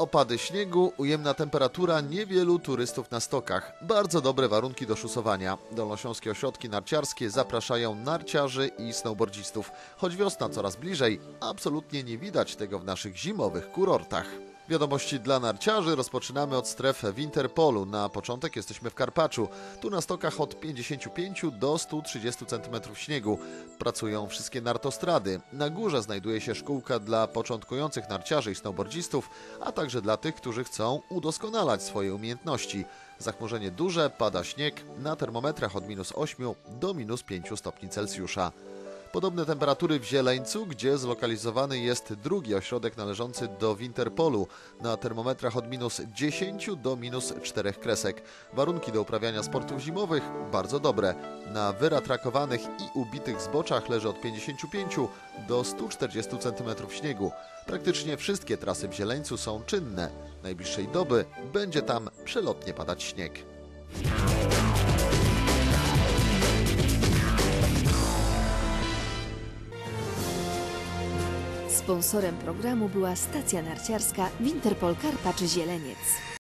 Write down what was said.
opady śniegu, ujemna temperatura, niewielu turystów na stokach. Bardzo dobre warunki do szusowania. Dolnośląskie ośrodki narciarskie zapraszają narciarzy i snowboardzistów. Choć wiosna coraz bliżej, absolutnie nie widać tego w naszych zimowych kurortach. Wiadomości dla narciarzy rozpoczynamy od stref Winterpolu. Na początek jesteśmy w Karpaczu. Tu na stokach od 55 do 130 cm śniegu. Pracują wszystkie nartostrady. Na górze znajduje się szkółka dla początkujących narciarzy i snowboardzistów, a także dla tych, którzy chcą udoskonalać swoje umiejętności. Zachmurzenie duże, pada śnieg, na termometrach od minus 8 do minus 5 stopni Celsjusza. Podobne temperatury w Zieleńcu, gdzie zlokalizowany jest drugi ośrodek należący do Winterpolu, na termometrach od minus 10 do minus 4 kresek. Warunki do uprawiania sportów zimowych bardzo dobre. Na wyratrakowanych i ubitych zboczach leży od 55 do 140 cm śniegu. Praktycznie wszystkie trasy w Zieleńcu są czynne. Najbliższej doby będzie tam przelotnie padać śnieg. Sponsorem programu była stacja narciarska Winterpol Karpacz Zieleniec.